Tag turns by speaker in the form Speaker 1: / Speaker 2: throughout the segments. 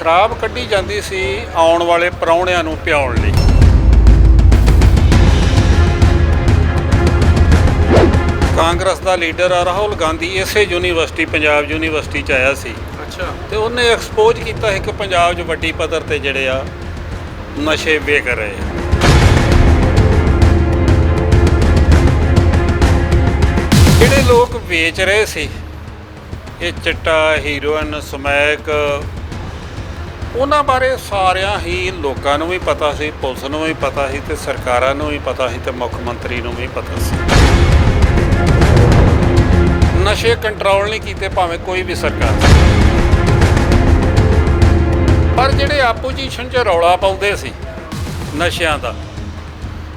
Speaker 1: ਸ਼ਰਾਬ ਕੱਢੀ ਜਾਂਦੀ ਸੀ ਆਉਣ ਵਾਲੇ ਪ੍ਰਾਹੁਣਿਆਂ ਨੂੰ ਪਿਆਉਣ ਲਈ। ਕਾਂਗਰਸ ਦਾ ਲੀਡਰ ਆ ਰਾਹੁਲ ਗਾਂਧੀ ਇਸੇ ਯੂਨੀਵਰਸਿਟੀ ਪੰਜਾਬ ਯੂਨੀਵਰਸਿਟੀ ਚ ਆਇਆ ਸੀ।
Speaker 2: ਅੱਛਾ।
Speaker 1: ਤੇ ਉਹਨੇ ਐਕਸਪੋਜ਼ ਕੀਤਾ ਹੈ ਕਿ ਪੰਜਾਬ 'ਚ ਵੱਡੀ ਪੱਧਰ ਤੇ ਜਿਹੜੇ ਆ ਨਸ਼ੇ ਵੇਚ ਰਹੇ ਆ। ਜਿਹੜੇ ਲੋਕ ਵੇਚ ਰਹੇ ਸੀ ਇਹ ਚਿੱਟਾ ਹੀਰੋਇਨ ਸਮੈਕ ਉਹਨਾਂ ਬਾਰੇ ਸਾਰਿਆਂ ਹੀ ਲੋਕਾਂ ਨੂੰ ਵੀ ਪਤਾ ਸੀ, ਪੁਲਿਸ ਨੂੰ ਵੀ ਪਤਾ ਸੀ ਤੇ ਸਰਕਾਰਾਂ ਨੂੰ ਵੀ ਪਤਾ ਸੀ ਤੇ ਮੁੱਖ ਮੰਤਰੀ ਨੂੰ ਵੀ ਪਤਾ ਸੀ। ਨਸ਼ੇ ਕੰਟਰੋਲ ਨਹੀਂ ਕੀਤੇ ਭਾਵੇਂ ਕੋਈ ਵੀ ਸਰਕਾਰ। ਪਰ ਜਿਹੜੇ ਆਪੋਜੀਸ਼ਨ 'ਚ ਰੌਲਾ ਪਾਉਂਦੇ ਸੀ ਨਸ਼ਿਆਂ ਦਾ,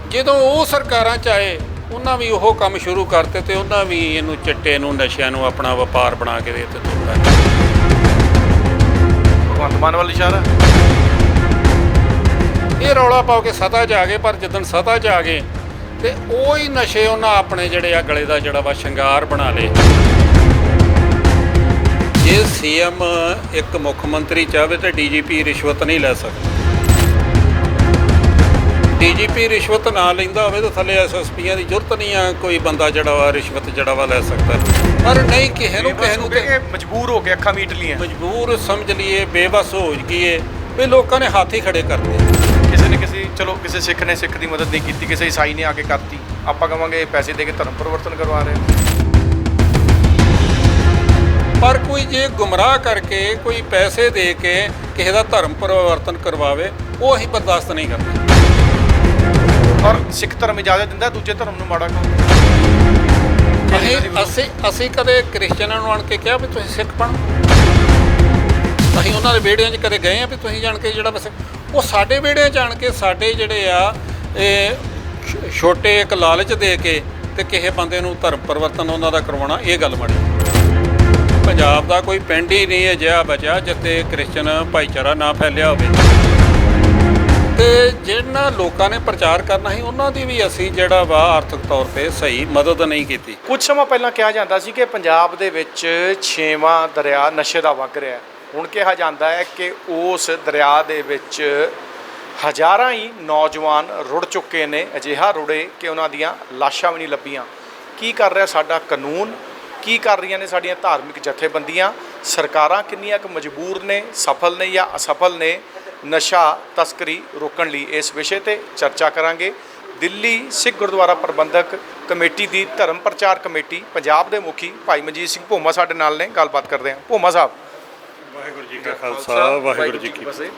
Speaker 1: ਜਦੋਂ ਉਹ ਸਰਕਾਰਾਂ 'ਚ ਆਏ, ਉਹਨਾਂ ਵੀ ਉਹ ਕੰਮ ਸ਼ੁਰੂ ਕਰਤੇ ਤੇ ਉਹਨਾਂ ਵੀ ਇਹਨੂੰ ਚਿੱਟੇ ਨੂੰ, ਨਸ਼ਿਆਂ ਨੂੰ ਆਪਣਾ ਵਪਾਰ ਬਣਾ ਕੇ ਦੇ ਦਿੱਤੇ।
Speaker 2: ਮਾਨ ਵੱਲ ਇਸ਼ਾਰਾ।
Speaker 1: ਇਹ ਰੌਲਾ ਪਾਓ ਕੇ ਸਤਾ 'ਚ ਆ ਗਏ, ਪਰ ਜਦੋਂ ਸਤਾ 'ਚ ਆ ਗਏ, ਤੇ ਉਹ ਹੀ ਨਸ਼ੇ ਉਹਨਾਂ ਆਪਣੇ ਜਿਹੜੇ ਆ ਗਲੇ ਦਾ ਜਿਹੜਾ ਵਾ ਸ਼ਿੰਗਾਰ ਬਣਾ ਲਏ। ਜੇ ਸੀਐਮ ਇੱਕ ਮੁੱਖ ਮੰਤਰੀ ਚਾਹਵੇ ਤੇ ਡੀਜੀਪੀ ਰਿਸ਼ਵਤ ਨਹੀਂ ਲੈ ਸਕਦਾ। ਡੀਜੀਪੀ ਰਿਸ਼ਵਤ ਨਾ ਲੈਂਦਾ ਹੋਵੇ ਤਾਂ ਥੱਲੇ ਐਸਐਸਪੀਆਂ ਦੀ ਜ਼ਰੂਰਤ ਨਹੀਂ ਆ, ਕੋਈ ਬੰਦਾ ਜਿਹੜਾ ਵਾ ਰਿਸ਼ਵਤ ਜਿਹੜਾ ਵਾ ਲੈ ਸਕਦਾ। ਪਰ ਨਹੀਂ ਕਿਸੇ ਨੂੰ ਕਿਸੇ ਨੂੰ ਤੇ
Speaker 2: ਮਜਬੂਰ ਹੋ ਕੇ ਅੱਖਾਂ ਮੀਟ ਲੀਆਂ
Speaker 1: ਮਜਬੂਰ ਸਮਝ ਲਈਏ ਬੇਬਸ ਹੋ ਗਈਏ ਵੀ ਲੋਕਾਂ ਨੇ ਹੱਥ ਹੀ ਖੜੇ ਕਰਤੇ।
Speaker 2: ਕਿਸੇ ਨੇ ਕਿਸੇ ਚਲੋ ਕਿਸੇ ਸਿੱਖ ਨੇ ਸਿੱਖ ਦੀ ਮਦਦ ਨਹੀਂ ਕੀਤੀ ਕਿਸੇ ਈਸਾਈ ਨੇ ਆ ਕੇ ਕਰਤੀ। ਆਪਾਂ ਕਵਾਂਗੇ ਪੈਸੇ ਦੇ ਕੇ ਧਰਮ ਪਰਿਵਰਤਨ ਕਰਵਾ ਰਹੇ।
Speaker 1: ਪਰ ਕੋਈ ਜੇ ਗੁੰਮਰਾਹ ਕਰਕੇ ਕੋਈ ਪੈਸੇ ਦੇ ਕੇ ਕਿਸੇ ਦਾ ਧਰਮ ਪਰਿਵਰਤਨ ਕਰਵਾਵੇ ਉਹ ਅਸੀਂ ਬਰਦਾਸ਼ਤ ਨਹੀਂ ਕਰਦੇ।
Speaker 2: ਔਰ ਸਿੱਖ ਧਰਮ ਇਜਾਜ਼ਤ ਦਿੰਦਾ ਦੂਜੇ ਧਰਮ ਨੂੰ ਮਾੜਾ ਕੰਮ
Speaker 1: ਅਸੀਂ ਅਸੀਂ ਅਸੀਂ ਕਦੇ ਕ੍ਰਿਸਚੀਅਨਾਂ ਨੂੰ ਆਣ ਕੇ ਕਿਹਾ ਵੀ ਤੁਸੀਂ ਸਿੱਖ ਬਣ? ਅਸੀਂ ਉਹਨਾਂ ਦੇ ਵਿਹੜਿਆਂ 'ਚ ਕਦੇ ਗਏ ਆ ਵੀ ਤੁਸੀਂ ਜਾਣ ਕੇ ਜਿਹੜਾ ਬਸ ਉਹ ਸਾਡੇ ਵਿਹੜਿਆਂ 'ਚ ਆਣ ਕੇ ਸਾਡੇ ਜਿਹੜੇ ਆ, ਇਹ ਛੋਟੇ ਇੱਕ ਲਾਲਚ ਦੇ ਕੇ ਤੇ ਕਿਸੇ ਬੰਦੇ ਨੂੰ ਧਰਮ ਪਰਿਵਰਤਨ ਉਹਨਾਂ ਦਾ ਕਰਵਾਉਣਾ, ਇਹ ਗੱਲ ਮਾੜੀ। ਪੰਜਾਬ ਦਾ ਕੋਈ ਪਿੰਡ ਹੀ ਨਹੀਂ ਅਜਿਹਾ ਬਚਿਆ ਜਿੱਥੇ ਕ੍ਰਿਸਚਨ ਭਾਈਚਾਰਾ ਨਾ ਫੈਲਿਆ ਹੋਵੇ। ਤੇ ਜਿਹਨਾਂ ਲੋਕਾਂ ਨੇ ਪ੍ਰਚਾਰ ਕਰਨਾ ਸੀ, ਉਹਨਾਂ ਦੀ ਵੀ ਅਸੀਂ ਜਿਹੜਾ ਵਾ ਆਰਥਿਕ ਤੌਰ ਤੇ ਸਹੀ ਮਦਦ ਨਹੀਂ ਕੀਤੀ।
Speaker 2: ਕੁਝ ਸਮਾਂ ਪਹਿਲਾਂ ਕਿਹਾ ਜਾਂਦਾ ਸੀ ਕਿ ਪੰਜਾਬ ਦੇ ਵਿੱਚ ਛੇਵਾਂ ਦਰਿਆ ਨਸ਼ੇ ਦਾ ਵਗ ਰਿਹਾ ਹੈ। ਹੁਣ ਕਿਹਾ ਜਾਂਦਾ ਹੈ ਕਿ ਉਸ ਦਰਿਆ ਦੇ ਵਿੱਚ ਹਜ਼ਾਰਾਂ ਹੀ ਨੌਜਵਾਨ ਰੁੜ ਚੁੱਕੇ ਨੇ। ਅਜਿਹਾ ਰੁੜੇ ਕਿ ਉਹਨਾਂ ਦੀਆਂ ਲਾਸ਼ਾਂ ਵੀ ਨਹੀਂ ਲੱਭੀਆਂ। ਕੀ ਕਰ ਰਿਹਾ ਸਾਡਾ ਕਾਨੂੰਨ? ਕੀ ਕਰ ਰਹੀਆਂ ਨੇ ਸਾਡੀਆਂ ਧਾਰਮਿਕ ਜਥੇਬੰਦੀਆਂ? ਸਰਕਾਰਾਂ ਕਿੰਨੀਆਂ ਕੁ ਮਜਬੂਰ ਨੇ, ਸਫਲ ਨੇ ਜਾਂ ਅਸਫਲ ਨੇ? ਨਸ਼ਾ ਤਸਕਰੀ ਰੋਕਣ ਲਈ ਇਸ ਵਿਸ਼ੇ ਤੇ ਚਰਚਾ ਕਰਾਂਗੇ। ਦਿੱਲੀ ਸਿੱਖ ਗੁਰਦੁਆਰਾ ਪ੍ਰਬੰਧਕ ਕਮੇਟੀ ਦੀ ਧਰਮ ਪ੍ਰਚਾਰ ਕਮੇਟੀ ਪੰਜਾਬ ਦੇ ਮੁਖੀ ਭਾਈ ਮਨਜੀਤ ਸਿੰਘ ਭੋਮਾ ਸਾਡੇ ਨਾਲ ਨੇ। ਗੱਲਬਾਤ ਕਰਦੇ ਹਾਂ। ਭੋਮਾ ਸਾਹਿਬ।
Speaker 1: ਵਾਹਿਗੁਰੂ ਜੀ ਕਾ ਖਾਲਸਾ ਵਾਹਿਗੁਰੂ ਜੀ ਕੀ
Speaker 2: ਫਤਿਹ।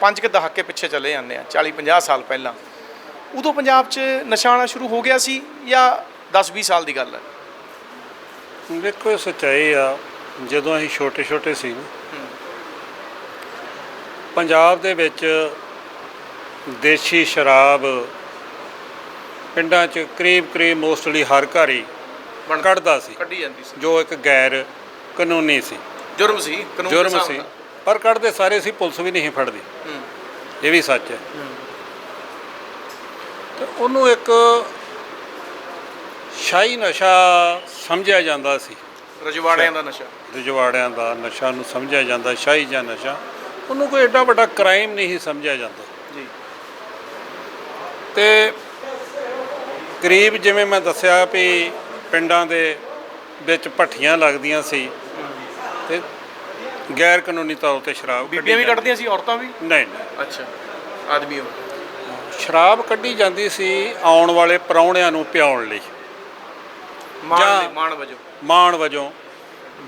Speaker 2: ਪੰਜ ਕੁ ਦਹਾਕੇ ਪਿੱਛੇ ਚੱਲੇ ਜਾਂਦੇ ਆ 40 50 ਸਾਲ ਪਹਿਲਾਂ। ਉਦੋਂ ਪੰਜਾਬ 'ਚ ਨਸ਼ਾ ਆਉਣਾ ਸ਼ੁਰੂ ਹੋ ਗਿਆ ਸੀ ਜਾਂ 10 20 ਸਾਲ ਦੀ ਗੱਲ ਹੈ?
Speaker 1: ਵੇਖੋ ਸੱਚਾਈ ਆ ਜਦੋਂ ਅਸੀਂ ਛੋਟੇ ਛੋਟੇ ਸੀ ਨਾ, ਪੰਜਾਬ ਦੇ ਵਿੱਚ ਦੇਸ਼ੀ ਸ਼ਰਾਬ ਪਿੰਡਾਂ 'ਚ ਕਰੀਬ ਕਰੀਬ ਮੋਸਟਲੀ ਹਰ ਘਰ ਹੀ
Speaker 2: ਬਣ-
Speaker 1: ਕੱਢਦਾ ਸੀ।
Speaker 2: ਕੱਢੀ ਜਾਂਦੀ ਸੀ।
Speaker 1: ਜੋ ਇੱਕ ਗੈਰ ਕਾਨੂੰਨੀ ਸੀ।
Speaker 2: ਜੁਰਮ ਸੀ ਕਾਨੂੰਨ
Speaker 1: ਜੁਰਮ ਸੀ। ਪਰ ਕੱਢਦੇ ਸਾਰੇ ਸੀ ਪੁਲਿਸ ਵੀ ਨਹੀਂ ਫੜਦੀ। ਇਹ ਵੀ ਸੱਚ ਹੈ।
Speaker 2: ਹੂੰ।
Speaker 1: ਤੇ ਉਹਨੂੰ ਇੱਕ ਸ਼ਾਹੀ ਨਸ਼ਾ ਸਮਝਿਆ ਜਾਂਦਾ ਸੀ।
Speaker 2: ਰਜਵਾੜਿਆਂ ਦਾ ਨਸ਼ਾ।
Speaker 1: ਰਜਵਾੜਿਆਂ ਦਾ ਨਸ਼ਾ ਨੂੰ ਸਮਝਿਆ ਜਾਂਦਾ ਸ਼ਾਹੀ ਜਾਂ ਨਸ਼ਾ। ਉਹਨੂੰ ਕੋਈ ਐਡਾ ਵੱਡਾ ਕ੍ਰਾਈਮ ਨਹੀਂ ਸਮਝਿਆ ਜਾਂਦਾ।
Speaker 2: ਜੀ।
Speaker 1: ਤੇ ਕਰੀਬ ਜਿਵੇਂ ਮੈਂ ਦੱਸਿਆ ਵੀ ਪਿੰਡਾਂ ਦੇ ਵਿੱਚ ਭੱਠੀਆਂ ਲੱਗਦੀਆਂ ਸੀ ਤੇ ਗੈਰ ਕਾਨੂੰਨੀ ਤੌਰ ਤੇ ਸ਼ਰਾਬ ਕੱਢੀ
Speaker 2: ਬੀਬੀਆਂ ਵੀ ਕੱਢਦੀਆਂ ਸੀ ਔਰਤਾਂ ਵੀ?
Speaker 1: ਨਹੀਂ ਨਹੀਂ।
Speaker 2: ਅੱਛਾ ਆਦਮੀ ਹੋ
Speaker 1: ਸ਼ਰਾਬ ਕੱਢੀ ਜਾਂਦੀ ਸੀ ਆਉਣ ਵਾਲੇ ਪ੍ਰਾਹੁਣਿਆਂ ਨੂੰ ਪਿਆਉਣ ਲਈ।
Speaker 2: ਮਾਣ ਮਾਣ ਵਜੋਂ।
Speaker 1: ਮਾਣ ਵਜੋਂ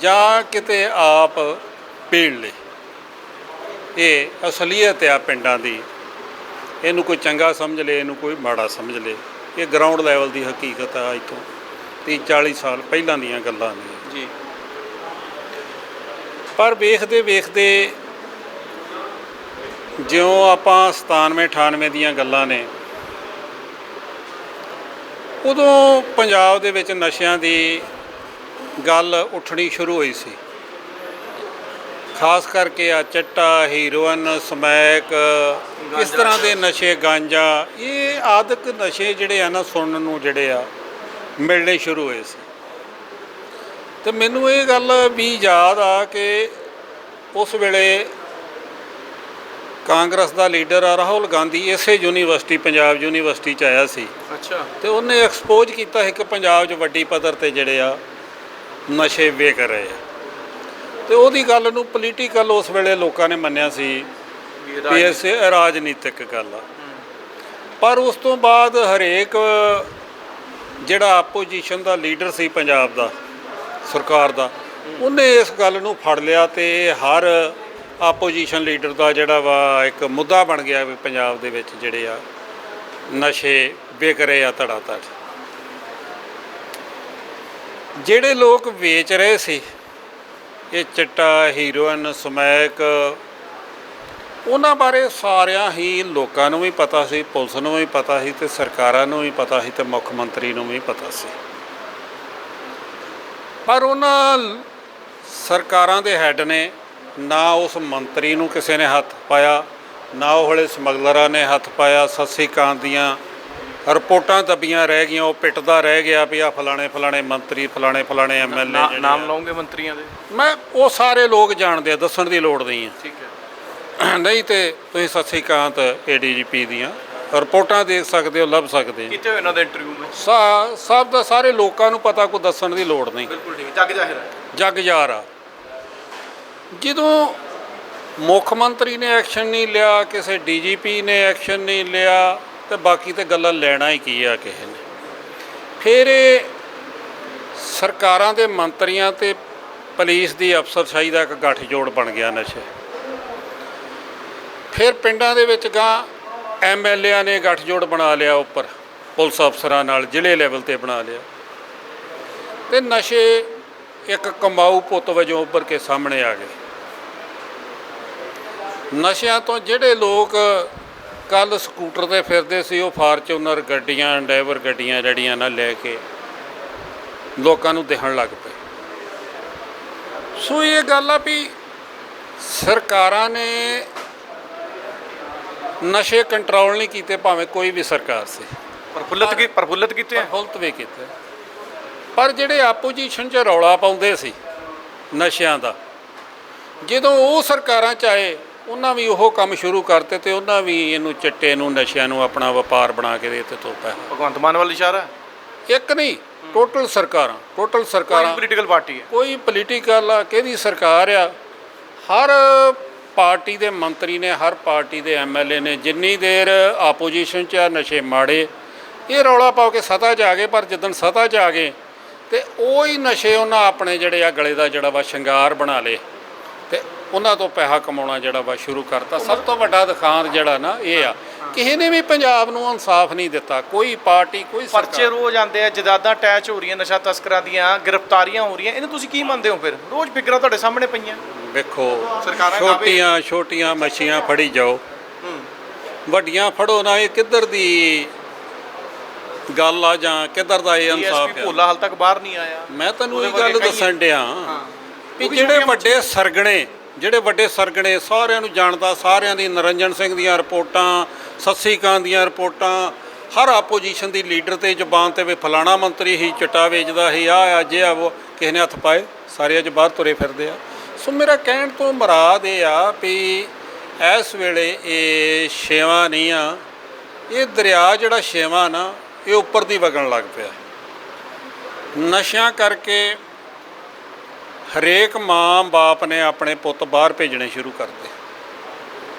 Speaker 1: ਜਾਂ ਕਿਤੇ ਆਪ ਪੀਣ ਲਈ। ਇਹ ਅਸਲੀਅਤ ਆ ਪਿੰਡਾਂ ਦੀ। ਇਹਨੂੰ ਕੋਈ ਚੰਗਾ ਸਮਝ ਲੇ ਇਹਨੂੰ ਕੋਈ ਮਾੜਾ ਸਮਝ ਲੇ। ਇਹ ਗਰਾਊਂਡ ਲੈਵਲ ਦੀ ਹਕੀਕਤ ਆ ਤੋਂ 30 40 ਸਾਲ ਪਹਿਲਾਂ ਦੀਆਂ ਗੱਲਾਂ ਨੇ।
Speaker 2: ਜੀ।
Speaker 1: ਪਰ ਵੇਖਦੇ ਵੇਖਦੇ ਜਿਉਂ ਆਪਾਂ 97 98 ਦੀਆਂ ਗੱਲਾਂ ਨੇ ਉਦੋਂ ਪੰਜਾਬ ਦੇ ਵਿੱਚ ਨਸ਼ਿਆਂ ਦੀ ਗੱਲ ਉੱਠਣੀ ਸ਼ੁਰੂ ਹੋਈ ਸੀ। ਖਾਸ ਕਰਕੇ ਆ ਚਿੱਟਾ ਹੀਰੋਇਨ ਸਮੈਕ ਇਸ ਤਰ੍ਹਾਂ ਦੇ ਨਸ਼ੇ ਗਾਂਜਾ ਇਹ ਆਦਿਕ ਨਸ਼ੇ ਜਿਹੜੇ ਆ ਨਾ ਸੁਣਨ ਨੂੰ ਜਿਹੜੇ ਆ ਮਿਲਣੇ ਸ਼ੁਰੂ ਹੋਏ ਸੀ। ਤੇ ਮੈਨੂੰ ਇਹ ਗੱਲ ਵੀ ਯਾਦ ਆ ਕਿ ਉਸ ਵੇਲੇ ਕਾਂਗਰਸ ਦਾ ਲੀਡਰ ਆ ਰਾਹੁਲ ਗਾਂਧੀ ਇਸੇ ਯੂਨੀਵਰਸਿਟੀ ਪੰਜਾਬ ਯੂਨੀਵਰਸਿਟੀ ਚ ਆਇਆ ਸੀ।
Speaker 2: ਅੱਛਾ।
Speaker 1: ਤੇ ਉਹਨੇ ਐਕਸਪੋਜ਼ ਕੀਤਾ ਹੈ ਕਿ ਪੰਜਾਬ 'ਚ ਵੱਡੀ ਪੱਧਰ ਤੇ ਜਿਹੜੇ ਆ ਨਸ਼ੇ ਵੇਚ ਰਹੇ ਆ। ਤੇ ਉਹਦੀ ਗੱਲ ਨੂੰ ਪੋਲੀਟੀਕਲ ਉਸ ਵੇਲੇ ਲੋਕਾਂ ਨੇ ਮੰਨਿਆ ਸੀ ਵੀ ਇਹ ਰਾਜਨੀਤਿਕ ਗੱਲ ਆ। ਪਰ ਉਸ ਤੋਂ ਬਾਅਦ ਹਰੇਕ ਜਿਹੜਾ ਆਪੋਜੀਸ਼ਨ ਦਾ ਲੀਡਰ ਸੀ ਪੰਜਾਬ ਦਾ ਸਰਕਾਰ ਦਾ ਉਹਨੇ ਇਸ ਗੱਲ ਨੂੰ ਫੜ ਲਿਆ ਤੇ ਹਰ ਆਪੋਜੀਸ਼ਨ ਲੀਡਰ ਦਾ ਜਿਹੜਾ ਵਾ ਇੱਕ ਮੁੱਦਾ ਬਣ ਗਿਆ ਵੀ ਪੰਜਾਬ ਦੇ ਵਿੱਚ ਜਿਹੜੇ ਆ ਨਸ਼ੇ ਵਿਕ ਰਹੇ ਆ ਧੜਾ ਧੜ ਜਿਹੜੇ ਲੋਕ ਵੇਚ ਰਹੇ ਸੀ ਇਹ ਚਿੱਟਾ ਹੀਰੋਇਨ ਸਮੈਕ, ਉਹਨਾਂ ਬਾਰੇ ਸਾਰਿਆਂ ਹੀ ਲੋਕਾਂ ਨੂੰ ਵੀ ਪਤਾ ਸੀ, ਪੁਲਿਸ ਨੂੰ ਵੀ ਪਤਾ ਸੀ ਤੇ ਸਰਕਾਰਾਂ ਨੂੰ ਵੀ ਪਤਾ ਸੀ ਤੇ ਮੁੱਖ ਮੰਤਰੀ ਨੂੰ ਵੀ ਪਤਾ ਸੀ। ਪਰ ਉਹਨਾਂ ਸਰਕਾਰਾਂ ਦੇ ਹੈੱਡ ਨੇ ਨਾ ਉਸ ਮੰਤਰੀ ਨੂੰ ਕਿਸੇ ਨੇ ਹੱਥ ਪਾਇਆ, ਨਾ ਉਹ ਹਲੇ ਸਮਗਲਰਾਂ ਨੇ ਹੱਥ ਪਾਇਆ। ਸੱਸੀ ਕਾਂ ਦੀਆਂ ਰਿਪੋਰਟਾਂ ਦੱਬੀਆਂ ਰਹਿ ਗਈਆਂ ਉਹ ਪਿੱਟਦਾ ਰਹਿ ਗਿਆ ਵੀ ਆ ਫਲਾਣੇ ਫਲਾਣੇ ਮੰਤਰੀ ਫਲਾਣੇ ਫਲਾਣੇ ਐਮਐਲਏ
Speaker 2: ਨਾਮ ਲਵਾਂਗੇ ਮੰਤਰੀਆਂ ਦੇ?
Speaker 1: ਮੈਂ ਉਹ ਸਾਰੇ ਲੋਕ ਜਾਣਦੇ ਆ ਦੱਸਣ ਦੀ ਲੋੜ ਨਹੀਂ ਆ।
Speaker 2: ਠੀਕ ਹੈ।
Speaker 1: ਨਹੀਂ ਤੇ ਤੁਸੀਂ ਸੱਸੀ ਕਾਂਤ ਏਡੀਜੀਪੀ ਦੀਆਂ ਰਿਪੋਰਟਾਂ ਦੇਖ ਸਕਦੇ ਹੋ ਲੱਭ ਸਕਦੇ ਹੋ।
Speaker 2: ਕਿਤੇ ਇਹਨਾਂ ਦਾ ਇੰਟਰਵਿਊ
Speaker 1: ਸਾ- ਸਭ ਦਾ ਸਾਰੇ ਲੋਕਾਂ ਨੂੰ ਪਤਾ ਕੋਈ ਦੱਸਣ ਦੀ ਲੋੜ ਨਹੀਂ।
Speaker 2: ਬਿਲਕੁਲ ਠੀਕ ਜੱਗ ਜ਼ਾਹਿਰ ਹੈ।
Speaker 1: ਜੱਗ ਜਾਰ ਆ। ਜਦੋਂ ਮੁੱਖ ਮੰਤਰੀ ਨੇ ਐਕਸ਼ਨ ਨਹੀਂ ਲਿਆ ਕਿਸੇ ਡੀਜੀਪੀ ਨੇ ਐਕਸ਼ਨ ਨਹੀਂ ਲਿਆ ਤੇ ਬਾਕੀ ਤੇ ਗੱਲਾਂ ਲੈਣਾ ਹੀ ਕੀ ਆ ਕਿਸੇ ਨੇ। ਫਿਰ ਇਹ ਸਰਕਾਰਾਂ ਦੇ ਮੰਤਰੀਆਂ ਤੇ ਪੁਲਿਸ ਦੀ ਅਫਸਰਸ਼ਾਹੀ ਦਾ ਇੱਕ ਗੱਠਜੋੜ ਬਣ ਗਿਆ ਨਸ਼ੇ। ਫਿਰ ਪਿੰਡਾਂ ਦੇ ਵਿੱਚ ਗਾਂ ਐਮਐਲਏਆਂ ਨੇ ਗੱਠਜੋੜ ਬਣਾ ਲਿਆ ਉੱਪਰ, ਪੁਲਿਸ ਅਫਸਰਾਂ ਨਾਲ, ਜ਼ਿਲ੍ਹੇ ਲੈਵਲ ਤੇ ਬਣਾ ਲਿਆ। ਤੇ ਨਸ਼ੇ ਇੱਕ ਕਮਾਊ ਪੁੱਤ ਵਜੋਂ ਉੱਭਰ ਕੇ ਸਾਹਮਣੇ ਆ ਗਏ। ਨਸ਼ਿਆਂ ਤੋਂ ਜਿਹੜੇ ਲੋਕ ਕੱਲ ਸਕੂਟਰ ਤੇ ਫਿਰਦੇ ਸੀ ਉਹ ਫਾਰਚੂਨਰ ਗੱਡੀਆਂ ਡਰਾਈਵਰ ਗੱਡੀਆਂ ਜਿਹੜੀਆਂ ਨਾ ਲੈ ਕੇ ਲੋਕਾਂ ਨੂੰ ਦਿਖਣ ਲੱਗ ਪਏ। ਸੋ ਇਹ ਗੱਲ ਆ ਵੀ ਸਰਕਾਰਾਂ ਨੇ ਨਸ਼ੇ ਕੰਟਰੋਲ ਨਹੀਂ ਕੀਤੇ ਭਾਵੇਂ ਕੋਈ ਵੀ ਸਰਕਾਰ ਸੀ।
Speaker 2: ਪ੍ਰਫੁੱਲਤ ਕੀ ਪ੍ਰਫੁੱਲਤ ਕੀਤੇ
Speaker 1: ਪ੍ਰਫੁੱਲਤ ਵੀ ਕੀਤੇ। ਪਰ ਜਿਹੜੇ ਆਪੋਜੀਸ਼ਨ 'ਚ ਰੌਲਾ ਪਾਉਂਦੇ ਸੀ ਨਸ਼ਿਆਂ ਦਾ ਜਦੋਂ ਉਹ ਸਰਕਾਰਾਂ 'ਚ ਆਏ ਉਹਨਾਂ ਵੀ ਉਹ ਕੰਮ ਸ਼ੁਰੂ ਕਰਤੇ ਤੇ ਉਹਨਾਂ ਵੀ ਇਹਨੂੰ ਚਿੱਟੇ ਨੂੰ ਨਸ਼ਿਆਂ ਨੂੰ ਆਪਣਾ ਵਪਾਰ ਬਣਾ ਕੇ ਦੇ ਦਿੱਤੇ ਤੋਪਾ
Speaker 2: ਭਗਵੰਤ ਮਾਨ ਵੱਲ ਇਸ਼ਾਰਾ ਹੈ?
Speaker 1: ਇੱਕ ਨਹੀਂ ਟੋਟਲ ਸਰਕਾਰਾਂ ਟੋਟਲ
Speaker 2: ਕੋਈ
Speaker 1: ਸਰਕਾਰਾਂ
Speaker 2: ਪੋਲੀਟੀਕਲ ਪਾਰਟੀ ਹੈ?
Speaker 1: ਕੋਈ ਪੋਲੀਟੀਕਲ ਆ ਕਿਹਦੀ ਸਰਕਾਰ ਆ? ਹਰ ਪਾਰਟੀ ਦੇ ਮੰਤਰੀ ਨੇ ਹਰ ਪਾਰਟੀ ਦੇ ਐਮਐਲਏ ਨੇ ਜਿੰਨੀ ਦੇਰ ਆਪੋਜੀਸ਼ਨ 'ਚ ਆ ਨਸ਼ੇ ਮਾੜੇ ਇਹ ਰੌਲਾ ਪਾ ਕੇ ਸਤਾ 'ਚ ਆ ਗਏ ਪਰ ਜਦੋਂ ਸਤਾ 'ਚ ਆ ਗਏ ਤੇ ਉਹ ਹੀ ਨਸ਼ੇ ਉਹਨਾਂ ਆਪਣੇ ਜਿਹੜੇ ਆ ਗਲੇ ਦਾ ਜਿਹੜਾ ਵਾ ਸ਼ਿੰਗਾਰ ਬਣਾ ਲਏ। ਤੇ ਉਹਨਾਂ ਤੋਂ ਪੈਸਾ ਕਮਾਉਣਾ ਜਿਹੜਾ ਵਾ ਸ਼ੁਰੂ ਕਰਤਾ। ਸਭ ਤੋਂ ਵੱਡਾ ਦੁਕਾਨ ਜਿਹੜਾ ਨਾ ਇਹ ਆ ਕਿਸੇ ਨੇ ਵੀ ਪੰਜਾਬ ਨੂੰ ਇਨਸਾਫ ਨਹੀਂ ਦਿੱਤਾ। ਕੋਈ ਪਾਰਟੀ ਕੋਈ
Speaker 2: ਪਰਚੇ ਰੋਜ਼ ਆਉਂਦੇ ਆ ਜਦਾਦਾਂ ਅਟੈਚ ਹੋ ਰਹੀਆਂ ਨਸ਼ਾ ਤਸਕਰਾਂ ਦੀਆਂ ਗ੍ਰਿਫਤਾਰੀਆਂ ਹੋ ਰਹੀਆਂ ਇਹਨੂੰ ਤੁਸੀਂ ਕੀ ਮੰਨਦੇ ਹੋ ਫਿਰ? ਰੋਜ਼ ਫਿਕਰਾਂ ਤੁਹਾਡੇ ਸਾਹਮਣੇ ਪਈਆਂ।
Speaker 1: ਵੇਖੋ ਛੋਟੀਆਂ ਛੋਟੀਆਂ ਮੱਛੀਆਂ ਫੜੀ ਜਾਓ। ਵੱਡੀਆਂ ਫੜੋ ਨਾ ਇਹ ਕਿੱਧਰ ਦੀ ਗੱਲ ਆ ਜਾਂ ਕਿੱਧਰ ਦਾ ਇਹ ਇਨਸਾਫ ਆ?
Speaker 2: ਭੋਲਾ ਹਾਲ ਤੱਕ ਬਾਹਰ ਨਹੀਂ ਆਇਆ।
Speaker 1: ਮੈਂ
Speaker 2: ਉਹਦੇ
Speaker 1: ਇਹ ਗੱਲ ਦੱਸਣ ਡਿਆ। ਵੀ ਜਿਹੜੇ ਵੱਡੇ ਸਰਗਣੇ ਜਿਹੜੇ ਵੱਡੇ ਸਰਗਣੇ ਸਾਰਿਆਂ ਨੂੰ ਜਾਣਦਾ ਸਾਰਿਆਂ ਦੀ ਨਰਿੰਜਨ ਸਿੰਘ ਦੀਆਂ ਰਿਪੋਰਟਾਂ ਸੱਸੀ ਕਾਂ ਦੀਆਂ ਰਿਪੋਰਟਾਂ ਹਰ ਆਪੋਜੀਸ਼ਨ ਦੀ ਲੀਡਰ ਤੇ ਜ਼ਬਾਨ ਤੇ ਵੀ ਫਲਾਣਾ ਮੰਤਰੀ ਹੀ ਚਟਾ ਵੇਚਦਾ ਆ ਆ ਜੇ ਆ ਉਹ ਕਿਸੇ ਨੇ ਹੱਥ ਪਾਏ ਸਾਰੇ ਅੱਜ ਬਾਹਰ ਤੁਰੇ ਫਿਰਦੇ ਆ। ਸੋ ਮੇਰਾ ਕਹਿਣ ਤੋਂ ਮੁਰਾਦ ਇਹ ਆ ਵੀ ਇਸ ਵੇਲੇ ਇਹ ਛੇਵਾਂ ਨਹੀਂ ਆ। ਇਹ ਦਰਿਆ ਜਿਹੜਾ ਛੇਵਾਂ ਨਾ ਇਹ ਉੱਪਰ ਦੀ ਵਗਣ ਲੱਗ ਪਿਆ। ਨਸ਼ਿਆਂ ਕਰਕੇ ਹਰੇਕ ਮਾਂ ਬਾਪ ਨੇ ਆਪਣੇ ਪੁੱਤ ਬਾਹਰ ਭੇਜਣੇ ਸ਼ੁਰੂ ਕਰਤੇ।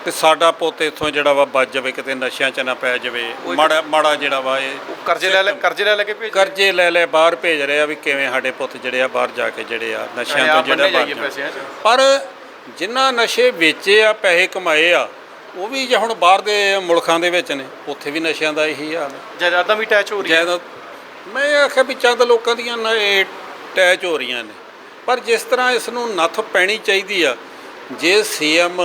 Speaker 1: ਤੇ ਸਾਡਾ ਪੁੱਤ ਇੱਥੋਂ ਜਿਹੜਾ ਵਾ ਬਚ ਜਾਵੇ ਕਿਤੇ ਨਸ਼ਿਆਂ 'ਚ ਨਾ ਪੈ ਜਾਵੇ ਮਾੜਾ ਮਾੜਾ ਜਿਹੜਾ ਵਾ ਇਹ
Speaker 2: ਕਰਜ਼ੇ ਲੈ ਲੈ ਕਰਜ਼ੇ ਲੈ ਲੈ ਕੇ ਭੇਜ
Speaker 1: ਕਰਜ਼ੇ ਲੈ ਲੈ ਬਾਹਰ ਭੇਜ ਰਹੇ ਆ ਵੀ ਕਿਵੇਂ ਸਾਡੇ ਪੁੱਤ ਜਿਹੜੇ ਆ ਬਾਹਰ ਜਾ ਕੇ ਜਿਹੜੇ ਆ ਨਸ਼ਿਆਂ ਤੋਂ ਜਿਹੜਾ
Speaker 2: ਬੰਨੇ
Speaker 1: ਬਾਹਰ
Speaker 2: ਜਾਈਏ
Speaker 1: ਜਾਣ।
Speaker 2: ਪੈਸਿਆਂ 'ਚ।
Speaker 1: ਪਰ ਜਿਨ੍ਹਾਂ ਨਸ਼ੇ ਵੇਚੇ ਆ ਪੈਸੇ ਕਮਾਏ ਆ ਉਹ ਵੀ ਜੇ ਹੁਣ ਬਾਹਰ ਦੇ ਮੁਲਕਾਂ ਦੇ ਵਿੱਚ ਨੇ ਉੱਥੇ ਵੀ ਨਸ਼ਿਆਂ ਦਾ ਇਹੀ ਹਾਲ
Speaker 2: ਜਾਇਦਾਦਾਂ ਵੀ ਅਟੈਚ ਹੋ ਰਹੀਆਂ।
Speaker 1: ਜਾਇਦਾਦ ਮੈਂ ਆਖਿਆ ਵੀ ਚੰਦ ਲੋਕਾਂ ਦੀਆਂ ਨ- ਇਹ ਅਟੈਚ ਹੋ ਰਹੀਆਂ ਨੇ। ਪਰ ਜਿਸ ਤਰ੍ਹਾਂ ਇਸ ਨੂੰ ਨੱਥ ਪੈਣੀ ਚਾਹੀਦੀ ਆ ਜੇ ਸੀਐਮ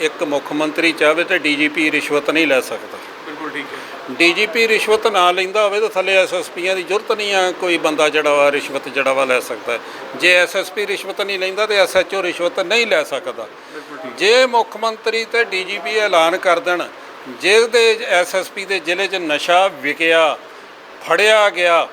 Speaker 1: ਇੱਕ ਮੁੱਖ ਮੰਤਰੀ ਚਾਹਵੇ ਤਾਂ ਡੀਜੀਪੀ ਰਿਸ਼ਵਤ ਨਹੀਂ ਲੈ ਸਕਦਾ।
Speaker 2: ਬਿਲਕੁਲ ਠੀਕ ਹੈ।
Speaker 1: ਡੀਜੀਪੀ ਰਿਸ਼ਵਤ ਨਾ ਲੈਂਦਾ ਹੋਵੇ ਤਾਂ ਥੱਲੇ ਐਸਐਸਪੀਆਂ ਦੀ ਜ਼ਰੂਰਤ ਨਹੀਂ ਆ ਕੋਈ ਬੰਦਾ ਜਿਹੜਾ ਵਾ ਰਿਸ਼ਵਤ ਜਿਹੜਾ ਵਾ ਲੈ ਸਕਦਾ। ਜੇ ਐਸਐਸਪੀ ਰਿਸ਼ਵਤ ਨਹੀਂ ਲੈਂਦਾ ਤੇ ਐਸਐਚਓ ਰਿਸ਼ਵਤ ਨਹੀਂ ਲੈ ਸਕਦਾ। ਜੇ ਮੁੱਖ ਮੰਤਰੀ ਤੇ ਡੀਜੀਪੀ ਐਲਾਨ ਕਰ ਦੇਣ ਜਿਹਦੇ ਐਸਐਸਪੀ ਦੇ ਜ਼ਿਲ੍ਹੇ 'ਚ ਨਸ਼ਾ ਵਿਕਿਆ ਫੜਿਆ ਗਿਆ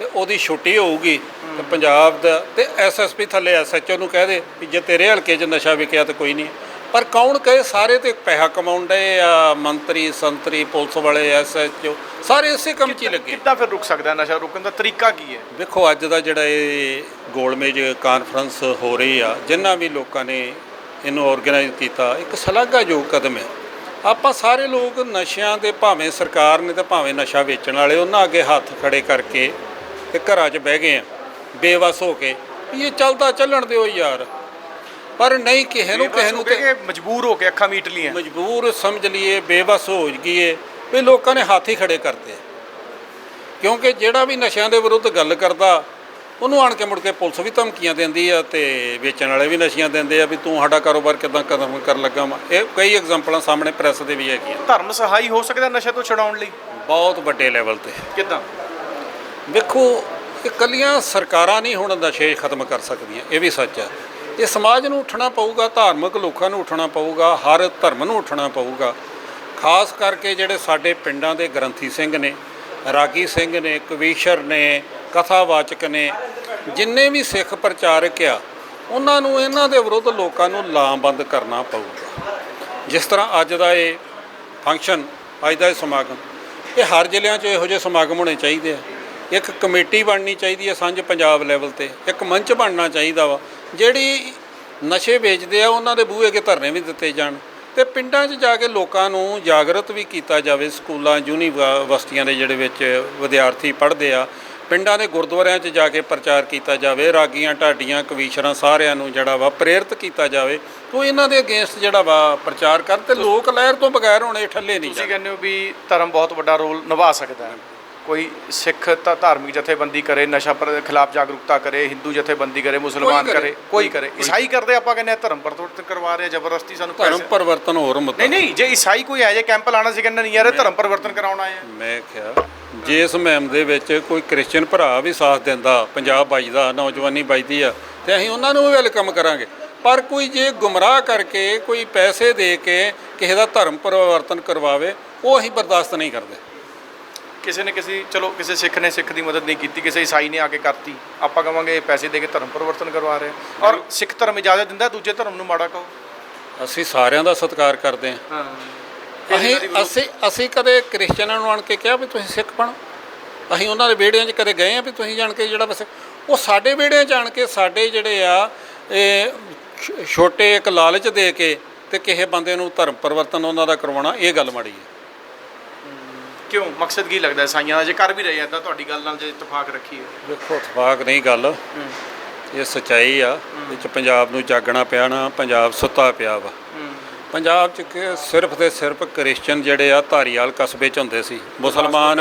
Speaker 1: ਤੇ ਉਹਦੀ ਛੁੱਟੀ ਹੋਊਗੀ ਤੇ ਪੰਜਾਬ ਦਾ ਤੇ ਐਸਐਸਪੀ ਥੱਲੇ ਐਸਐਚਓ ਨੂੰ ਕਹਿ ਦੇ ਵੀ ਜੇ ਤੇਰੇ ਹਲਕੇ 'ਚ ਨਸ਼ਾ ਵਿਕਿਆ ਤਾਂ ਕੋਈ ਨਹੀਂ। ਪਰ ਕੌਣ ਕਹੇ ਸਾਰੇ ਤੇ ਪੈਸਾ ਕਮਾਉਣ ਡਏ ਆ ਮੰਤਰੀ ਸੰਤਰੀ ਪੁਲਿਸ ਵਾਲੇ ਐਸਐਚਓ ਸਾਰੇ ਇਸੇ ਕੰਮ 'ਚ ਹੀ ਲੱਗੇ।
Speaker 2: ਕਿੱਦਾਂ ਫਿਰ ਰੁਕ ਸਕਦਾ ਨਸ਼ਾ ਰੁਕਣ ਦਾ ਤਰੀਕਾ ਕੀ ਹੈ?
Speaker 1: ਵੇਖੋ ਅੱਜ ਦਾ ਜਿਹੜਾ ਇਹ ਗੋਲਮੇਜ ਕਾਨਫਰੰਸ ਹੋ ਰਹੀ ਆ ਜਿਨ੍ਹਾਂ ਵੀ ਲੋਕਾਂ ਨੇ ਇਹਨੂੰ ਆਰਗੇਨਾਈਜ਼ ਕੀਤਾ ਇੱਕ ਸ਼ਲਾਘਾਯੋਗ ਕਦਮ ਹੈ। ਆਪਾਂ ਸਾਰੇ ਲੋਕ ਨਸ਼ਿਆਂ ਦੇ ਭਾਵੇਂ ਸਰਕਾਰ ਨੇ ਤੇ ਭਾਵੇਂ ਨਸ਼ਾ ਵੇਚਣ ਵਾਲੇ ਉਹਨਾਂ ਅੱਗੇ ਹੱਥ ਖੜੇ ਕਰਕੇ ਤੇ ਘਰਾਂ 'ਚ ਬਹਿ ਗਏ ਆ ਬੇਵਸ ਹੋ ਕੇ। ਵੀ ਇਹ ਚੱਲਦਾ ਚੱਲਣ ਦਿਓ ਯਾਰ। ਪਰ ਨਹੀਂ ਕਿਸੇ ਨੂੰ ਕਿਸੇ ਨੂੰ ਤੇ
Speaker 2: ਮਜਬੂਰ ਹੋ ਕੇ ਅੱਖਾਂ ਮੀਟ ਲੀਆਂ?
Speaker 1: ਮਜਬੂਰ ਸਮਝ ਲਈਏ ਬੇਵਸ ਹੋ ਗਈਏ ਵੀ ਲੋਕਾਂ ਨੇ ਹੱਥ ਹੀ ਖੜੇ ਕਰਤੇ। ਕਿਉਂਕਿ ਜਿਹੜਾ ਵੀ ਨਸ਼ਿਆਂ ਦੇ ਵਿਰੁੱਧ ਗੱਲ ਕਰਦਾ ਉਹਨੂੰ ਆਣ ਕੇ ਮੁੜ ਕੇ ਪੁਲਿਸ ਵੀ ਧਮਕੀਆਂ ਦਿੰਦੀ ਆ ਤੇ ਵੇਚਣ ਵਾਲੇ ਵੀ ਨਸ਼ੀਆਂ ਦਿੰਦੇ ਆ ਵੀ ਤੂੰ ਸਾਡਾ ਕਾਰੋਬਾਰ ਕਿਦਾਂ ਕਦਮ ਕਰਨ ਲੱਗਾ ਵਾ। ਇਹ ਕਈ ਐਗਜ਼ਾਮਪਲਾਂ ਸਾਹਮਣੇ ਪ੍ਰੈਸ ਦੇ ਵੀ ਹੈਗੀਆਂ।
Speaker 2: ਧਰਮ ਸਹਾਈ ਹੋ ਸਕਦਾ ਨਸ਼ੇ ਤੋਂ ਛਡਾਉਣ ਲਈ?
Speaker 1: ਬਹੁਤ ਵੱਡੇ ਲੈਵਲ ਤੇ।
Speaker 2: ਕਿੱਦਾਂ?
Speaker 1: ਵੇਖੋ, ਇਹ ਕੱਲੀਆਂ ਸਰਕਾਰਾਂ ਨਹੀਂ ਹੁਣ ਨਸ਼ੇ ਖਤਮ ਕਰ ਸਕਦੀਆਂ, ਇਹ ਵੀ ਸੱਚ ਹੈ ਇਹ ਸਮਾਜ ਨੂੰ ਉੱਠਣਾ ਪਊਗਾ, ਧਾਰਮਿਕ ਲੋਕਾਂ ਨੂੰ ਉੱਠਣਾ ਪਊਗਾ, ਹਰ ਧਰਮ ਨੂੰ ਉੱਠਣਾ ਪਊਗਾ, ਖਾਸ ਕਰਕੇ ਜਿਹੜੇ ਸਾਡੇ ਪਿੰਡਾਂ ਦੇ ਗ੍ਰੰਥੀ ਸਿੰਘ ਨੇ, ਰਾਗੀ ਸਿੰਘ ਨੇ, ਕਵੀਸ਼ਰ ਨੇ, ਕਥਾਵਾਚਕ ਨੇ, ਜਿੰਨੇ ਵੀ ਸਿੱਖ ਪ੍ਰਚਾਰਕ ਆ, ਉਹਨਾਂ ਨੂੰ ਇਹਨਾਂ ਦੇ ਵਿਰੁੱਧ ਲੋਕਾਂ ਨੂੰ ਲਾਮਬੰਦ ਕਰਨਾ ਪਊਗਾ। ਜਿਸ ਤਰ੍ਹਾਂ ਅੱਜ ਦਾ ਇਹ ਫੰਕਸ਼ਨ ਅੱਜ ਦਾ ਇਹ ਸਮਾਗਮ, ਇਹ ਹਰ ਜ਼ਿਲ੍ਹਿਆਂ 'ਚ ਇਹੋ ਜਿਹੇ ਸਮਾਗਮ ਹੋਣੇ ਚਾਹੀਦੇ ਆ। ਇੱਕ ਕਮੇਟੀ ਬਣਨੀ ਚਾਹੀਦੀ ਹੈ ਸਾਂਝ ਪੰਜਾਬ ਲੈਵਲ ਤੇ। ਇੱਕ ਮੰਚ ਬਣਨਾ ਚਾਹੀਦਾ ਵਾ। ਜਿਹੜੀ ਨਸ਼ੇ ਵੇਚਦੇ ਆ ਉਹਨਾਂ ਦੇ ਬੂਹੇ ਅੱਗੇ ਧਰਨੇ ਵੀ ਦਿੱਤੇ ਜਾਣ। ਤੇ ਪਿੰਡਾਂ 'ਚ ਜਾ ਕੇ ਲੋਕਾਂ ਨੂੰ ਜਾਗਰਤ ਵੀ ਕੀਤਾ ਜਾਵੇ। ਸਕੂਲਾਂ ਯੂਨੀਵਰਸਿਟੀਆਂ ਦੇ ਜਿਹੜੇ ਵਿੱਚ ਵਿਦਿਆਰਥੀ ਪੜ੍ਹਦੇ ਆ ਪਿੰਡਾਂ ਦੇ ਗੁਰਦੁਆਰਿਆਂ 'ਚ ਜਾ ਕੇ ਪ੍ਰਚਾਰ ਕੀਤਾ ਜਾਵੇ। ਰਾਗੀਆਂ ਢਾਡੀਆਂ ਕਵੀਸ਼ਰਾਂ ਸਾਰਿਆਂ ਨੂੰ ਜਿਹੜਾ ਵਾ ਪ੍ਰੇਰਿਤ ਕੀਤਾ ਜਾਵੇ। ਉਹ ਇਹਨਾਂ ਦੇ ਅਗੇਂਸਟ ਜਿਹੜਾ ਵਾ ਪ੍ਰਚਾਰ ਕਰਨ ਤੇ ਲੋਕ ਲਹਿਰ ਤੋਂ ਬਗੈਰ ਹੁਣ ਇਹ ਠੱਲੇ ਨਹੀਂ
Speaker 2: ਤੁਸੀਂ। ਕਹਿੰਦੇ ਹੋ ਵੀ ਧਰਮ ਬਹੁਤ ਵੱਡਾ ਰੋਲ ਨਿਭਾ ਸਕਦਾ ਹੈ। ਕੋਈ ਸਿੱਖ ਤਾਂ ਧਾਰਮਿਕ ਜਥੇਬੰਦੀ ਕਰੇ ਨਸ਼ਾ ਪਰ ਖਿਲਾਫ ਜਾਗਰੂਕਤਾ ਕਰੇ ਹਿੰਦੂ ਜਥੇਬੰਦੀ ਕਰੇ ਮੁਸਲਮਾਨ
Speaker 1: ਕਰੇ।
Speaker 2: ਕੋਈ ਕਰੇ। ਈਸਾਈ ਕਰਦੇ ਆਪਾਂ ਕਹਿੰਦੇ ਆ ਧਰਮ ਪਰਿਵਰਤਨ ਕਰਵਾ ਰਹੇ ਜ਼ਬਰਦਸਤੀ ਸਾਨੂੰ
Speaker 1: ਧਰਮ ਪਰਿਵਰਤਨ ਹੋਰ ਮੁੱਦਾ।
Speaker 2: ਨਹੀਂ ਨਹੀਂ ਜੇ ਈਸਾਈ ਕੋਈ ਹੈ ਜੇ ਕੈਂਪ ਲਾਣਾ ਸੀ ਕਹਿੰਦੇ ਨਹੀਂ ਯਾਰ ਇਹ ਧਰਮ ਪਰਿਵਰਤਨ ਕਰਾਉਣਾ ਹੈ
Speaker 1: ਮੈਂ ਕਿਹਾ ਜੇ ਇਸ ਮੁਹਿੰਮ ਦੇ ਵਿੱਚ ਕੋਈ ਕ੍ਰਿਸਚੀਅਨ ਭਰਾ ਵੀ ਸਾਥ ਦਿੰਦਾ ਪੰਜਾਬ ਵੱਜਦਾ ਨੌਜਵਾਨੀ ਵੱਜਦੀ ਆ ਤੇ ਅਸੀਂ ਉਹਨਾਂ ਨੂੰ ਵੀ ਵੈਲਕਮ ਕਰਾਂਗੇ। ਪਰ ਕੋਈ ਜੇ ਗੁੰਮਰਾਹ ਕਰਕੇ ਕੋਈ ਪੈਸੇ ਦੇ ਕੇ ਕਿਸੇ ਦਾ ਧਰਮ ਪਰਿਵਰਤਨ ਕਰਵਾਵੇ ਉਹ ਅਸੀਂ ਬਰਦਾਸ਼ਤ ਨਹੀਂ ਕਰਦੇ।
Speaker 2: ਕਿਸੇ ਨੇ ਕਿਸੇ ਚਲੋ ਕਿਸੇ ਸਿੱਖ ਨੇ ਸਿੱਖ ਦੀ ਮਦਦ ਨਹੀਂ ਕੀਤੀ ਕਿਸੇ ਈਸਾਈ ਨੇ ਆ ਕੇ ਕਰਤੀ। ਆਪਾਂ ਕਵਾਂਗੇ ਪੈਸੇ ਦੇ ਕੇ ਧਰਮ ਪਰਿਵਰਤਨ ਕਰਵਾ ਰਹੇ। ਆ। ਔਰ ਸਿੱਖ ਧਰਮ ਇਜਾਜ਼ਤ ਦਿੰਦਾ ਦੂਜੇ ਧਰਮ ਨੂੰ ਮਾੜਾ ਕਹੋ।
Speaker 1: ਅਸੀਂ ਸਾਰਿਆਂ ਦਾ ਸਤਿਕਾਰ ਕਰਦੇ ਹਾਂ।
Speaker 2: ਹਾਂ।
Speaker 1: ਅਸੀਂ ਅਸੀਂ ਅਸੀਂ ਕਦੇ ਕ੍ਰਿਸਚੀਅਨਾਂ ਨੂੰ ਆਣ ਕੇ ਕਿਹਾ ਵੀ ਤੁਸੀਂ ਸਿੱਖ ਬਣੋ। ਅਸੀਂ ਉਹਨਾਂ ਦੇ ਵਿਹੜਿਆਂ 'ਚ ਕਦੇ ਗਏ ਆ ਵੀ ਤੁਸੀਂ ਜਾਣ ਕੇ ਜਿਹੜਾ ਬਸ ਉਹ ਸਾਡੇ ਵਿਹੜਿਆਂ 'ਚ ਆਣ ਕੇ ਸਾਡੇ ਜਿਹੜੇ ਆ ਇਹ ਛ- ਛੋਟੇ ਇੱਕ ਲਾਲਚ ਦੇ ਕੇ ਤੇ ਕਿਸੇ ਬੰਦੇ ਨੂੰ ਧਰਮ ਪਰਿਵਰਤਨ ਉਹਨਾਂ ਦਾ ਕਰਵਾਉਣਾ ਇਹ ਗੱਲ ਮਾੜੀ ਹੈ।
Speaker 2: ਕਿਉਂ? ਮਕਸਦ ਕੀ ਲੱਗਦਾ ਸਾਈਆਂ ਦਾ? ਜੇ ਕਰ ਵੀ ਰਹੇ ਆ ਤਾਂ ਤੁਹਾਡੀ ਗੱਲ ਨਾਲ ਜੇ ਇਤਫਾਕ ਰੱਖੀਏ।
Speaker 1: ਵੇਖੋ ਇਤਫਾਕ ਨਹੀਂ ਗੱਲ। ਇਹ ਸਚਾਈ ਆ। ਵਿੱਚ ਪੰਜਾਬ ਨੂੰ ਜਾਗਣਾ ਪਿਆ ਨਾ ਪੰਜਾਬ ਸੁੱਤਾ ਪਿਆ ਵਾ। ਪੰਜਾਬ 'ਚ ਸਿਰਫ ਤੇ ਸਿਰਫ ਕ੍ਰਿਸਚੀਅਨ ਜਿਹੜੇ ਆ ਧਾਰੀਵਾਲ ਕਸਬੇ 'ਚ ਹੁੰਦੇ ਸੀ। ਮੁਸਲਮਾਨ।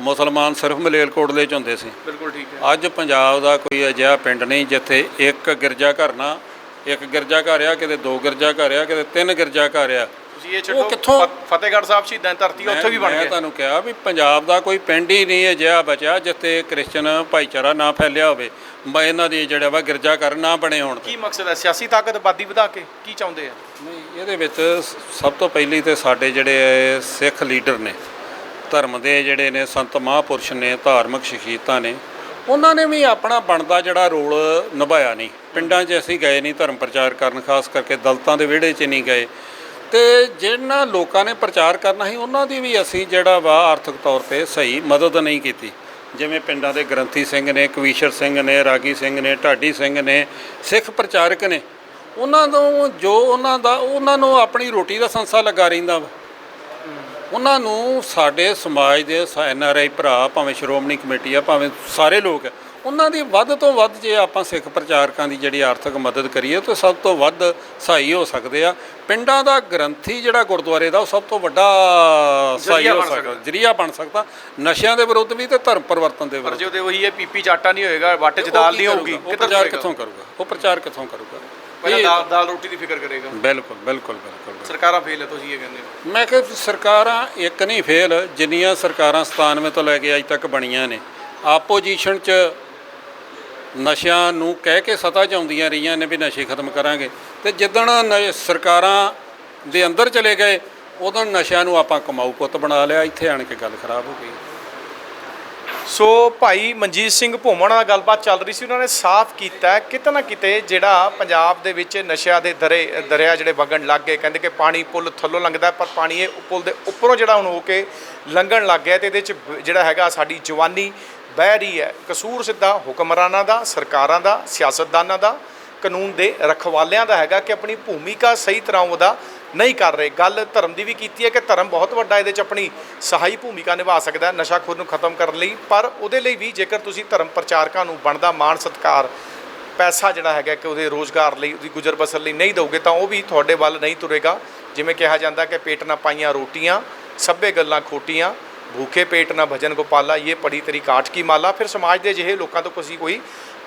Speaker 1: ਮੁਸਲਮਾਨ ਸਿਰਫ ਮਲੇਰਕੋਟਲੇ 'ਚ ਹੁੰਦੇ ਸੀ।
Speaker 2: ਬਿਲਕੁਲ ਠੀਕ ਹੈ।
Speaker 1: ਅੱਜ ਪੰਜਾਬ ਦਾ ਕੋਈ ਅਜਿਹਾ ਪਿੰਡ ਨਹੀਂ ਜਿੱਥੇ ਇੱਕ ਗਿਰਜਾ ਘਰ ਨਾ ਇੱਕ ਗਿਰਜਾ ਘਰ ਆ ਕਿਤੇ ਦੋ ਗਿਰਜਾ ਘਰ ਆ ਕਿਤੇ ਤਿੰਨ ਗਿਰਜਾ ਘਰ ਆ।
Speaker 2: ਤੁਸੀਂ ਇਹ ਛੱਡੋ।
Speaker 1: ਕਿੱਥੋਂ-
Speaker 2: ਫ- ਫਤਿਹਗੜ੍ਹ ਸਾਹਿਬ ਸ਼ਹੀਦਾਂ ਦੀ ਧਰਤੀ ਉੱਥੇ ਵੀ ਬਣ
Speaker 1: ਮੈਂ
Speaker 2: ਗਿਆ
Speaker 1: ਤੁਹਾਨੂੰ ਕਿਹਾ ਵੀ ਪੰਜਾਬ ਦਾ ਕੋਈ ਪਿੰਡ ਹੀ ਨਹੀਂ ਅਜਿਹਾ ਬਚਿਆ ਜਿੱਥੇ ਕ੍ਰਿਸਚਨ ਭਾਈਚਾਰਾ ਨਾ ਫੈਲਿਆ ਹੋਵੇ। ਮੈਂ ਇਹਨਾਂ ਦੀ ਜਿਹੜਾ ਵਾ ਗਿਰਜਾ ਘਰ ਨਾ ਬਣੇ ਹੋਣ।
Speaker 2: ਕੀ ਮਕਸਦ ਹੈ? ਸਿਆਸੀ ਤਾਕਤ ਆਬਾਦੀ ਵਧਾ ਕੇ ਕੀ ਚਾਹੁੰਦੇ ਆ?
Speaker 1: ਨਹੀਂ ਇਹਦੇ ਵਿੱਚ ਸਭ ਤੋਂ ਪਹਿਲੀ ਤੇ ਸਾਡੇ ਜਿਹੜੇ ਸਿੱਖ ਲੀਡਰ ਨੇ ਧਰਮ ਦੇ ਜਿਹੜੇ ਨੇ ਸੰਤ ਮਹਾਂਪੁਰਸ਼ ਨੇ ਧਾਰਮਿਕ ਸ਼ਖਸੀਅਤਾਂ ਨੇ ਉਹਨਾਂ ਨੇ ਵੀ ਆਪਣਾ ਬਣਦਾ ਜਿਹੜਾ ਰੋਲ ਨਿਭਾਇਆ ਨਹੀਂ। ਪਿੰਡਾਂ 'ਚ ਅਸੀਂ ਗਏ ਨਹੀਂ ਧਰਮ ਪ੍ਰਚਾਰ ਕਰਨ ਖਾਸ ਕਰਕੇ ਦਲਤਾਂ ਦੇ ਵਿਹੜੇ 'ਚ ਨਹੀਂ ਗਏ। ਤੇ ਜਿਹਨਾਂ ਲੋਕਾਂ ਨੇ ਪ੍ਰਚਾਰ ਕਰਨਾ ਸੀ, ਉਹਨਾਂ ਦੀ ਵੀ ਅਸੀਂ ਜਿਹੜਾ ਵਾ ਆਰਥਿਕ ਤੌਰ ਤੇ ਸਹੀ ਮਦਦ ਨਹੀਂ ਕੀਤੀ। ਜਿਵੇਂ ਪਿੰਡਾਂ ਦੇ ਗ੍ਰੰਥੀ ਸਿੰਘ ਨੇ, ਕਵੀਸ਼ਰ ਸਿੰਘ ਨੇ, ਰਾਗੀ ਸਿੰਘ ਨੇ, ਢਾਡੀ ਸਿੰਘ ਨੇ, ਸਿੱਖ ਪ੍ਰਚਾਰਕ ਨੇ, ਉਹਨਾਂ ਨੂੰ ਜੋ ਉਹਨਾਂ ਦਾ, ਉਹਨਾਂ ਨੂੰ ਆਪਣੀ ਰੋਟੀ ਦਾ ਸੰਸਾ ਲੱਗਾ ਰਹਿੰਦਾ ਵਾ। ਉਹਨਾਂ ਨੂੰ ਸਾਡੇ ਸਮਾਜ ਦੇ ਐਨ ਆਰ ਆਈ ਭਰਾ, ਭਾਵੇਂ ਸ਼੍ਰੋਮਣੀ ਕਮੇਟੀ ਆ, ਭਾਵੇਂ ਸਾਰੇ ਲੋਕ ਉਹਨਾਂ ਦੀ ਵੱਧ ਤੋਂ ਵੱਧ ਜੇ ਆਪਾਂ ਸਿੱਖ ਪ੍ਰਚਾਰਕਾਂ ਦੀ ਜਿਹੜੀ ਆਰਥਿਕ ਮਦਦ ਕਰੀਏ ਤਾਂ ਸਭ ਤੋਂ ਵੱਧ ਸਹਾਈ ਹੋ ਸਕਦੇ ਆ। ਪਿੰਡਾਂ ਦਾ ਗ੍ਰੰਥੀ ਜਿਹੜਾ ਗੁਰਦੁਆਰੇ ਦਾ ਉਹ ਸਭ ਤੋਂ ਵੱਡਾ ਸਹਾਈ ਹੋ ਸਕਦਾ। ਜਰੀਆ ਬਣ ਸਕਦਾ। ਨਸ਼ਿਆਂ ਦੇ ਵਿਰੁੱਧ ਵੀ ਤੇ ਧਰਮ ਪਰਿਵਰਤਨ ਦੇ
Speaker 2: ਪਰ
Speaker 1: ਵਿਰੁੱਧ।
Speaker 2: ਜੇ ਉਹਦੇ ਉਹੀ ਹੈ ਪੀਪੀ ਚਾਟਾ ਨਹੀਂ ਹੋਏਗਾ ਵਾਟੇ ਚ ਦਾਲ
Speaker 1: ਕੀ
Speaker 2: ਨਹੀਂ ਹੋਊਗੀ?
Speaker 1: ਉਹ
Speaker 2: ਕਿੱਧਰ
Speaker 1: ਪ੍ਰਚਾਰ? ਕਿੱਥੋਂ ਕਰੂਗਾ? ਉਹ ਪ੍ਰਚਾਰ ਕਿੱਥੋਂ ਕਰੂਗਾ?
Speaker 2: ਪਹਿਲਾਂ ਦਾਲ ਦਾਲ ਰੋਟੀ ਦੀ ਫਿਕਰ ਕਰੇਗਾ।
Speaker 1: ਬਿਲਕੁਲ ਬਿਲਕੁਲ ਬਿਲਕੁਲ
Speaker 2: ਸਰਕਾਰਾਂ ਫੇਲ ਹੈ ਤੁਸੀਂ ਇਹ ਕਹਿੰਦੇ ਹੋ।
Speaker 1: ਮੈਂ ਕਿਹਾ ਸਰਕਾਰਾਂ ਇੱਕ ਨਹੀਂ ਫੇਲ ਜਿੰਨੀਆਂ ਸਰਕਾਰਾਂ 97 ਤੋਂ ਲੈ ਕੇ ਅੱਜ ਤੱਕ ਬਣੀਆਂ ਨੇ। ਆਪੋਜੀਸ਼ਨ 'ਚ ਨਸ਼ਿਆਂ ਨੂੰ ਕਹਿ ਕੇ ਸਤਾ 'ਚ ਆਉਂਦੀਆਂ ਰਹੀਆਂ ਨੇ ਵੀ ਨਸ਼ੇ ਖਤਮ ਕਰਾਂਗੇ। ਤੇ ਜਿੱਦਣ ਨ- ਸਰਕਾਰਾਂ ਦੇ ਅੰਦਰ ਚਲੇ ਗਏ ਉਦੋਂ ਨਸ਼ਿਆਂ ਨੂੰ ਆਪਾਂ ਕਮਾਊ ਪੁੱਤ ਬਣਾ ਲਿਆ ਇੱਥੇ ਆਣ ਕੇ ਗੱਲ ਖਰਾਬ ਹੋ ਗਈ।
Speaker 2: ਸੋ ਭਾਈ ਮਨਜੀਤ ਸਿੰਘ ਭੋਮਣ ਨਾਲ ਗੱਲਬਾਤ ਚੱਲ ਰਹੀ ਸੀ ਉਹਨਾਂ ਨੇ ਸਾਫ਼ ਕੀਤਾ ਹੈ, ਕਿਤੇ ਨਾ ਕਿਤੇ ਜਿਹੜਾ ਪੰਜਾਬ ਦੇ ਵਿੱਚ ਨਸ਼ਿਆਂ ਦੇ ਦਰੇ ਦਰਿਆ ਜਿਹੜੇ ਵਗਣ ਲੱਗ ਗਏ ਕਹਿੰਦੇ ਕਿ ਪਾਣੀ ਪੁੱਲ ਥੱਲੋਂ ਲੰਘਦਾ ਹੈ, ਪਰ ਪਾਣੀ ਇਹ ਪੁੱਲ ਦੇ ਉੱਪਰੋਂ ਜਿਹੜਾ ਹੁਣ ਹੋ ਕੇ ਲੰਘਣ ਲੱਗ ਗਿਆ ਤੇ ਇਹਦੇ ਵਿੱਚ ਬ- ਜਿਹੜਾ ਹੈਗਾ ਸਾਡੀ ਜਵਾਨੀ ਬਹਿ ਰਹੀ ਹੈ। ਕਸੂਰ ਸਿੱਧਾ ਹੁਕਮਰਾਨਾਂ ਦਾ, ਸਰਕਾਰਾਂ ਦਾ, ਸਿਆਸਤਦਾਨਾਂ ਦਾ, ਕਾਨੂੰਨ ਦੇ ਰਖਵਾਲਿਆਂ ਦਾ ਹੈਗਾ ਕਿ ਆਪਣੀ ਭੂਮਿਕਾ ਸਹੀ ਤਰ੍ਹਾਂ ਉਹਦਾ ਨਹੀਂ ਕਰ ਰਹੇ। ਗੱਲ ਧਰਮ ਦੀ ਵੀ ਕੀਤੀ ਹੈ ਕਿ ਧਰਮ ਬਹੁਤ ਵੱਡਾ ਇਹਦੇ 'ਚ ਆਪਣੀ ਸਹਾਈ ਭੂਮਿਕਾ ਨਿਭਾ ਸਕਦਾ ਹੈ ਨਸ਼ਾਖੋਰ ਨੂੰ ਖਤਮ ਕਰਨ ਲਈ। ਪਰ ਉਹਦੇ ਲਈ ਵੀ ਜੇਕਰ ਤੁਸੀਂ ਧਰਮ ਪ੍ਰਚਾਰਕਾਂ ਨੂੰ ਬਣਦਾ ਮਾਣ, ਸਤਕਾਰ, ਪੈਸਾ ਜਿਹੜਾ ਹੈਗਾ ਕਿ ਉਹਦੇ ਰੋਜ਼ਗਾਰ ਲਈ, ਉਹਦੀ ਗੁਜ਼ਰ ਬਸਰ ਲਈ ਨਹੀਂ ਦੋਗੇ ਤਾਂ ਉਹ ਵੀ ਤੁਹਾਡੇ ਵੱਲ ਨਹੀਂ ਤੁਰੇਗਾ। ਜਿਵੇਂ ਕਿਹਾ ਜਾਂਦਾ ਕਿ ਪੇਟ ਨਾ ਪਾਈਆਂ ਰੋਟੀਆਂ, ਸਭੇ ਗੱਲਾਂ ਖੋਟੀਆਂ। ਭੂਖੇ ਪੇਟ ਨਾ ਭਜਨ ਗੋਪਾਲਾ, ਇਹ ਪੜੀ ਤੇਰੀ ਕਾਟ ਕੀ ਮਾਲਾ। ਫਿਰ ਸਮਾਜ ਦੇ ਅਜਿਹੇ ਲੋਕਾਂ ਤੋਂ ਤੁਸੀਂ ਕੋਈ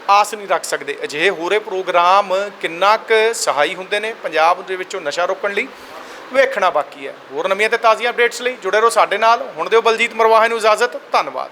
Speaker 2: ਆਸ ਨਹੀਂ ਰੱਖ ਸਕਦੇ। ਅਜਿਹੇ ਹੋਰੇ ਪ੍ਰੋਗਰਾਮ ਕਿੰਨਾ ਕੁ ਸਹਾਈ ਹੁੰਦੇ ਨੇ ਪੰਜਾਬ ਦੇ ਵਿੱਚੋਂ ਨਸ਼ਾ ਰੋਕਣ ਲਈ, ਵੇਖਣਾ ਬਾਕੀ ਹੈ। ਹੋਰ ਨਵੀਆਂ ਤੇ ਤਾਜ਼ੀਆਂ ਅਪਡੇਟਸ ਲਈ ਜੁੜੇ ਰਹੋ ਸਾਡੇ ਨਾਲ। ਹੁਣ ਦਿਓ ਬਲਜੀਤ ਮਰਵਾਹੇ ਨੂੰ ਇਜਾਜ਼ਤ। ਧੰਨਵਾਦ।